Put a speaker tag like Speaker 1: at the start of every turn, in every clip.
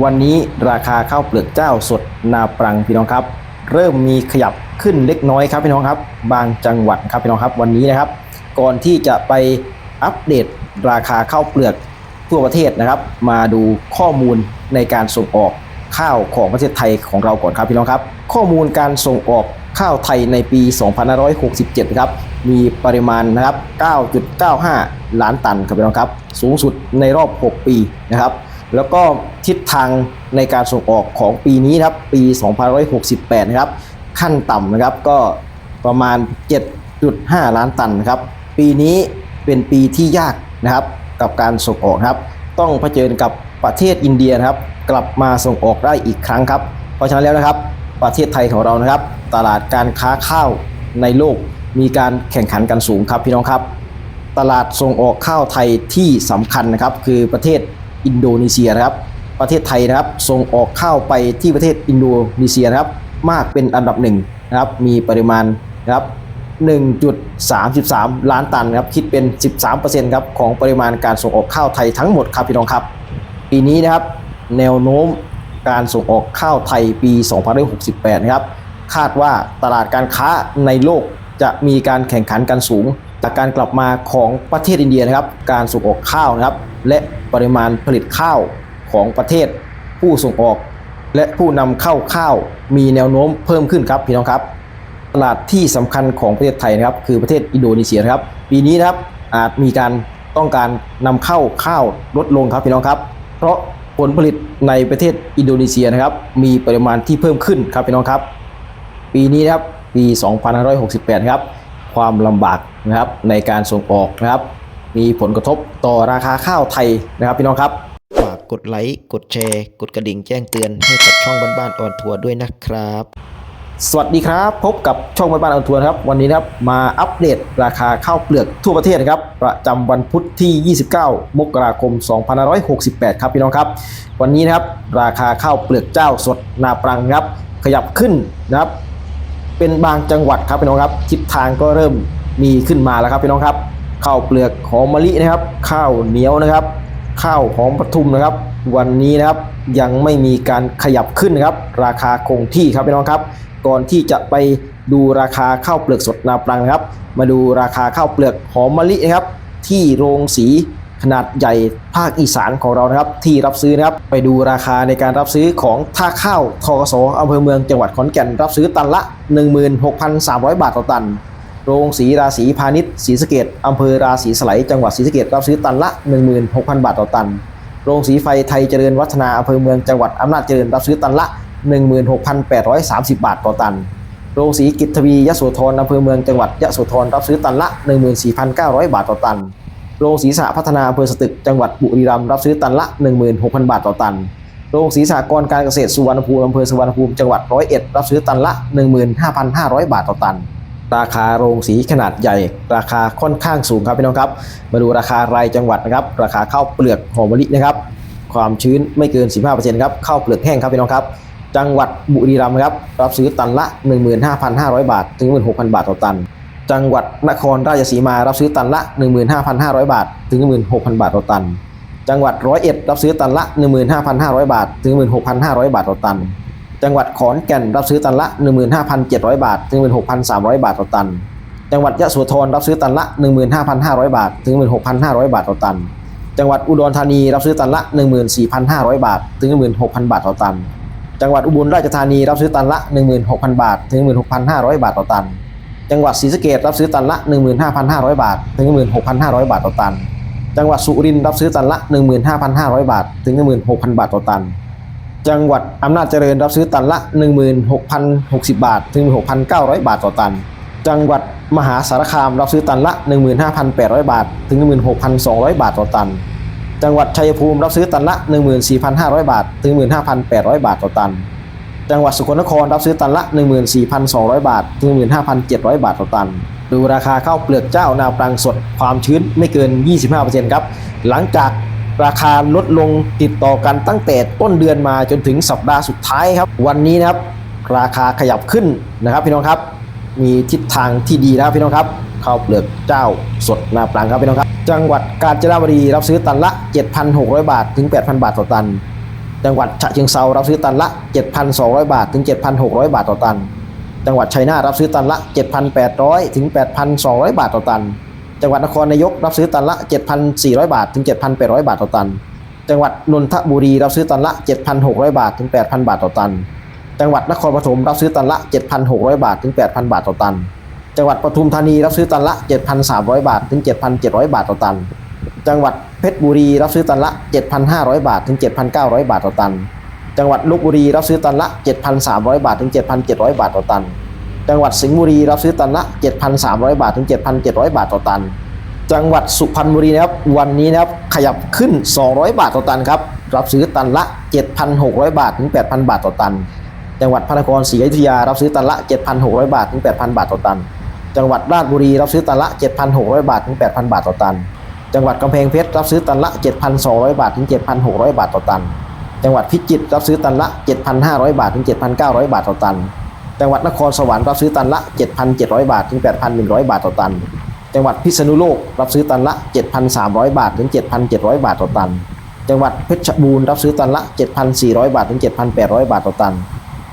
Speaker 1: วันนี้ราคาข้าวเปลือกเจ้าสดนาปรังพี่น้องครับ เริ่มมีขยับขึ้นเล็กน้อยครับพี่น้องครับ บางจังหวัดครับพี่น้องครับวันนี้นะครับ ก่อนที่จะไปอัปเดตราคาข้าวเปลือกทั่วประเทศนะครับ มาดูข้อมูลในการส่งออกข้าวของประเทศไทยของเราก่อนครับพี่น้องครับ ข้อมูลการส่งออกข้าวไทยในปี 2567 ครับ มีปริมาณนะครับ 9.95 ล้านตันครับพี่น้องครับ สูงสุดในรอบ 6 ปีนะครับ แล้วก็ทิศทางในการส่งออกของปีนี้ครับปี2568 นะครับ ขั้นต่ำนะครับก็ประมาณ 7.5 ล้านตันนะครับ ปีนี้เป็นปีที่ยากนะครับกับการส่งออกครับ ต้องเผชิญกับประเทศอินเดียครับ กลับมาส่งออกได้อีกครั้งครับ เพราะฉะนั้นแล้วนะครับ ประเทศไทยของเรานะครับ ตลาดการค้าข้าวในโลกมีการแข่งขันกันสูงครับพี่น้องครับ ตลาดส่งออกข้าวไทยที่สำคัญนะครับ คือประเทศ อินโดนีเซียนะครับ ประเทศไทยนะครับส่งออกข้าวไปที่ประเทศอินโดนีเซียนะครับ มากเป็นอันดับหนึ่งนะครับ มีปริมาณนะครับ 1.33 ล้านตันครับ คิดเป็น 13%ครับของปริมาณการส่งออกข้าวไทยทั้งหมดครับพี่น้องครับ ปีนี้นะครับ แนวโน้มการส่งออกข้าวไทยปี 2568 นะครับ คาดว่าตลาดการค้าในโลกจะมีการแข่งขันกันสูง จากการกลับมาของประเทศอินเดียนะครับ การส่งออกข้าวนะครับ และปริมาณผลิตข้าวของประเทศ ผู้ส่งออก และผู้นำเข้าข้าวมีแนวโน้มเพิ่มขึ้นครับพี่น้องครับ ตลาดที่สำคัญของประเทศไทยนะครับ คือประเทศอินโดนีเซียครับ ปีนี้นะครับอาจมีการต้องการนำเข้าข้าวลดลงครับพี่น้องครับ เพราะผลผลิตในประเทศอินโดนีเซียนะครับ มีปริมาณที่เพิ่มขึ้นครับพี่น้องครับ ปีนี้นะครับปี 2568 ครับ ความลำบากนะครับในการส่งออกนะครับ มีผลกระทบต่อราคาข้าวไทยนะครับพี่น้องครับฝากกดไลค์กดแชร์ กดกระดิ่งแจ้งเตือนให้กับช่องบ้านๆออนทัวร์ด้วยนะครับ สวัสดีครับ พบกับช่องบ้านๆออนทัวร์นะครับ วันนี้นะครับมาอัปเดตราคาข้าวเปลือกทั่วประเทศนะครับ ประจำวันพุธที่ 29 มกราคม 2568 ครับพี่น้องครับ วันนี้นะครับราคาข้าวเปลือกเจ้าสดนาปรังนะครับ ขยับขึ้นนะครับ เป็นบางจังหวัดครับพี่น้องครับทิศทางก็เริ่มมีขึ้นมาแล้วครับพี่น้องครับ ข้าวเปลือกหอมมะลินะครับ ข้าวเหนียวนะครับ ข้าวหอมปทุมนะครับ วันนี้นะครับยังไม่มีการขยับขึ้นนะครับ ราคาคงที่ครับพี่น้องครับ ก่อนที่จะไปดูราคาข้าวเปลือกสดนาปรังนะครับ มาดูราคาข้าวเปลือกหอมมะลินะครับ ที่โรงสีขนาดใหญ่ภาคอีสานของเรานะครับ ที่รับซื้อนะครับไปดูราคาในการรับซื้อของท่าข้าวทกสอำเภอเมืองจังหวัดขอนแก่น รับซื้อตันละ 16,300 บาทต่อตัน โรงสีราศีพาณิชย์ศรีสะเกดอำเภอราศีสไลจังหวัดศรีสะเกดรับซื้อตันละ 16,000 บาทต่อตัน โรงสีไฟไทยเจริญวัฒนาอำเภอเมืองจังหวัดอำนาจเจริญรับซื้อตันละ 16,830 บาทต่อตัน โรงสีกิจทวียโสธรอำเภอเมืองจังหวัดยโสธรรับซื้อตันละ 14,900 บาทต่อตัน โรงสีสหพัฒนาอำเภอสตึกจังหวัดบุรีรัมย์รับซื้อตันละ 16,000 บาทต่อตัน โรงสีสหกรการเกษตรสุวรรณภูมิอำเภอสุวรรณภูมิจังหวัดร้อยเอ็ดรับซื้อตันละ 15,500 บาทต่อตัน ราคาโรงสีขนาดใหญ่ ราคาค่อนข้างสูงครับพี่น้องครับ มาดูราคารายจังหวัดนะครับ ราคาข้าวเปลือกหอมมะลินะครับ ความชื้นไม่เกิน 15%ครับข้าวเปลือกแห้งครับพี่น้องครับ จังหวัดบุรีรัมย์ครับ รับซื้อตันละ 15,500 บาท ถึง 16,000 บาทต่อตัน จังหวัดนครราชสีมา รับซื้อตันละ 15,500 บาท ถึง 16,000 บาทต่อตัน จังหวัดร้อยเอ็ดรับซื้อตันละ 15,500 บาท ถึง 16,500 บาทต่อตัน จังหวัดขอนแก่นรับซื้อตันละ 15,700 บาท ถึง 16,300 บาทต่อตัน จังหวัดยะโสธรรับซื้อตันละ 15,500 บาท ถึง 16,500 บาทต่อตัน จังหวัดอุดรธานีรับซื้อตันละ 14,500 บาท ถึง 16,000 บาทต่อตัน จังหวัดอุบลราชธานีรับซื้อตันละ 16,000 บาท ถึง 16,500 บาทต่อตัน จังหวัดศรีสะเกษรับซื้อตันละ 15,500 บาท ถึง 16,500 บาทต่อตัน จังหวัดสุรินทร์รับซื้อตันละ 15,500 บาท ถึง 16,000 บาทต่อตัน จังหวัดอำนาจเจริญรับซื้อตันละ 16,060 บาท ถึง 6,900 บาทต่อตัน จังหวัดมหาสารคามรับซื้อตันละ 15,800 บาท ถึง 16,200 บาทต่อตัน จังหวัดชัยภูมิรับซื้อตันละ 14,500 บาท ถึง 15,800 บาทต่อตัน จังหวัดสกลนครรับซื้อตันละ 14,200 บาท ถึง 15,700 บาทต่อตัน ดูราคาข้าวเปลือกเจ้านาปรังสดความชื้นไม่เกิน 25%ครับ หลังจาก ราคาลดลงติดต่อกันตั้งแต่ต้นเดือนมาจนถึงสัปดาห์สุดท้ายครับ วันนี้นะครับราคาขยับขึ้นนะครับพี่น้องครับ มีทิศทางที่ดีนะครับพี่น้องครับข้าวเปลือกเจ้าสดนาปรังครับพี่น้องครับ จังหวัดกาญจนบุรีรับซื้อตันละ 7,600 บาทถึง 8,000 บาทต่อตัน จังหวัดฉะเชิงเซารับซื้อตันละ 7,200 บาทถึง 7,600 บาทต่อตัน จังหวัดชัยนาทรับซื้อตันละ 7,800 ถึง 8,200 บาทต่อตัน จังหวัดนครนายกรับซื้อตันละ 7,400 บาท ถึง 7,800 บาทต่อตัน จังหวัดนนทบุรีรับซื้อตันละ 7,600 บาท ถึง 8,000 บาทต่อตัน จังหวัดนครปฐมรับซื้อตันละ 7,600 บาท ถึง 8,000 บาทต่อตัน จังหวัดปทุมธานีรับซื้อตันละ 7,300 บาท ถึง 7,700 บาทต่อตัน จังหวัดเพชรบุรีรับซื้อตันละ 7,500 บาท ถึง 7,900 บาทต่อตัน จังหวัดลบบุรีรับซื้อตันละ 7,300 บาท ถึง 7,700 บาทต่อตัน จังหวัดสิงห์บุรีรับซื้อตันละ 7,300 บาทถึง 7,700 บาทต่อตัน จังหวัดสุพรรณบุรีนะครับวันนี้นะครับขยับขึ้น 200 บาทต่อตันครับรับซื้อตันละ 7,600 บาทถึง 8,000 บาทต่อตัน จังหวัดพระนครศรีอยุธยารับซื้อตันละ 7,600 บาทถึง 8,000 บาทต่อตัน จังหวัดราชบุรีรับซื้อตันละ 7,600 บาทถึง 8,000 บาทต่อตัน จังหวัดกำแพงเพชรรับซื้อตันละ 7,200 บาทถึง 7,600 บาทต่อตัน จังหวัดพิจิตรรับซื้อตันละ 7,500 บาทถึง 7,900 บาทต่อตัน จังหวัดนครสวรรค์รับซื้อตันละ 7,700 บาทถึง 8,100 บาทต่อตัน จังหวัดพิษณุโลกรับซื้อตันละ 7,300 บาทถึง 7,700 บาทต่อตัน จังหวัดเพชรบูรณ์รับซื้อตันละ 7,400 บาทถึง 7,800 บาทต่อตัน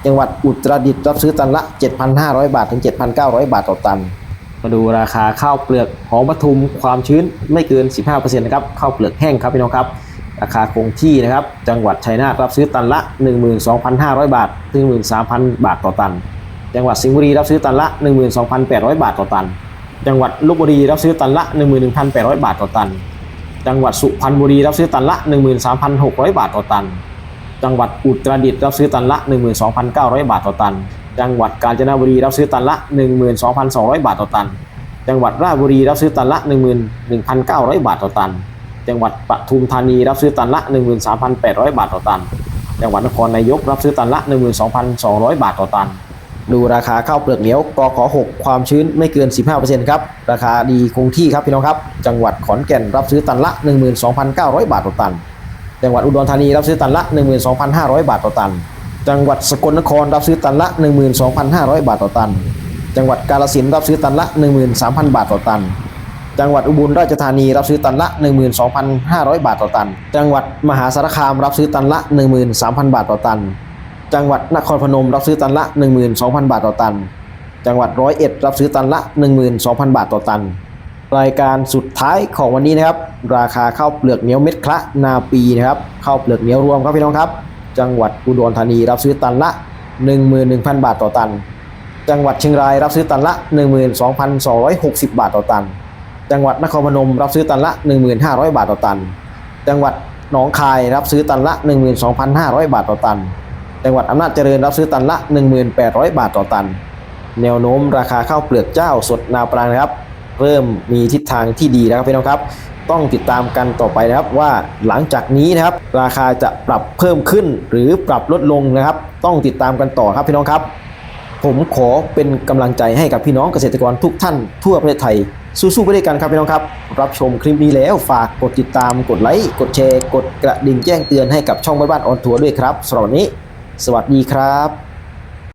Speaker 1: จังหวัดอุตรดิตถ์รับซื้อตันละ 7,500 บาทถึง 7,900 บาทต่อตัน มาดูราคาข้าวเปลือกของปทุมความชื้นไม่เกิน 15%นะครับข้าวเปลือกแห้งครับพี่น้องครับราคาคงที่นะครับ จังหวัดชัยนาทรับซื้อตันละ 12,500 บาท ถึง 13,000 บาทต่อตัน จังหวัดสิงห์บุรีรับซื้อตันละ 12,800 บาทต่อตัน จังหวัดลบบุรีรับซื้อตันละ 11,800 บาทต่อตัน จังหวัดสุพรรณบุรีรับซื้อตันละ 13,600 บาทต่อตัน จังหวัดอุตรดิตถ์รับซื้อตันละ 12,900 บาทต่อตัน จังหวัดกาญจนบุรีรับซื้อตันละ 12,200 บาทต่อตัน จังหวัดราชบุรีรับซื้อตันละ 11,900 บาทต่อตัน จังหวัดปทุมธานีรับซื้อตันละ 13,800 บาทต่อตัน จังหวัดนครนายกรับซื้อตันละ 12,200 บาทต่อตัน ดูราคาข้าวเปลือกเหนียวกข6ความชื้นไม่เกิน 15%ครับราคาดีคงที่ครับพี่น้องครับ จังหวัดขอนแก่นรับซื้อตันละ 12,900 บาทต่อตัน จังหวัดอุดรธานีรับซื้อตันละ 12,500 บาทต่อตัน จังหวัดสกลนครรับซื้อตันละ 12,500 บาทต่อตัน จังหวัดกาฬสินธุ์รับซื้อตันละ 13,000 บาทต่อตันจังหวัดอุบลราชธานีรับซื้อตันละ 12,500 บาทต่อตัน จังหวัดมหาสารคามรับซื้อตันละ 13,000 บาทต่อตัน จังหวัดนครพนมรับซื้อตันละ 12,000 บาทต่อตัน จังหวัดร้อยเอ็ดรับซื้อตันละ 12,000 บาทต่อตัน รายการสุดท้ายของวันนี้นะครับ ราคาข้าวเปลือกเหนียวเม็ดคละนาปีนะครับข้าวเปลือกเหนียวรวมครับพี่น้องครับ จังหวัดอุดรธานีรับซื้อตันละ 11,000 บาทต่อตัน จังหวัดเชียงรายรับซื้อตันละ 12,260 บาทต่อตัน จังหวัดนครพนมรับซื้อตันละ 1,500 บาทต่อตัน จังหวัดหนองคายรับซื้อตันละ 12,500 บาทต่อตัน จังหวัดอำนาจเจริญรับซื้อตันละ 1,800 บาทต่อตัน แนวโน้มราคาข้าวเปลือกเจ้าสดนาปรางนะครับ เริ่มมีทิศทางที่ดีแล้วครับพี่น้องครับ ต้องติดตามกันต่อไปนะครับว่าหลังจากนี้นะครับ ราคาจะปรับเพิ่มขึ้นหรือปรับลดลงนะครับ ต้องติดตามกันต่อครับพี่น้องครับ ผมขอเป็นกำลังใจให้กับพี่น้องเกษตรกรทุกท่านทั่วประเทศไทยสู้ๆไปด้วยกันครับพี่น้องครับ รับชมคลิปนี้แล้วฝากกดติดตามกดไลค์กดแชร์ กดกระดิ่งแจ้งเตือนให้กับช่องบ้านๆออนทัวร์ด้วยครับสำหรับวันนี้ สวัสดีครับ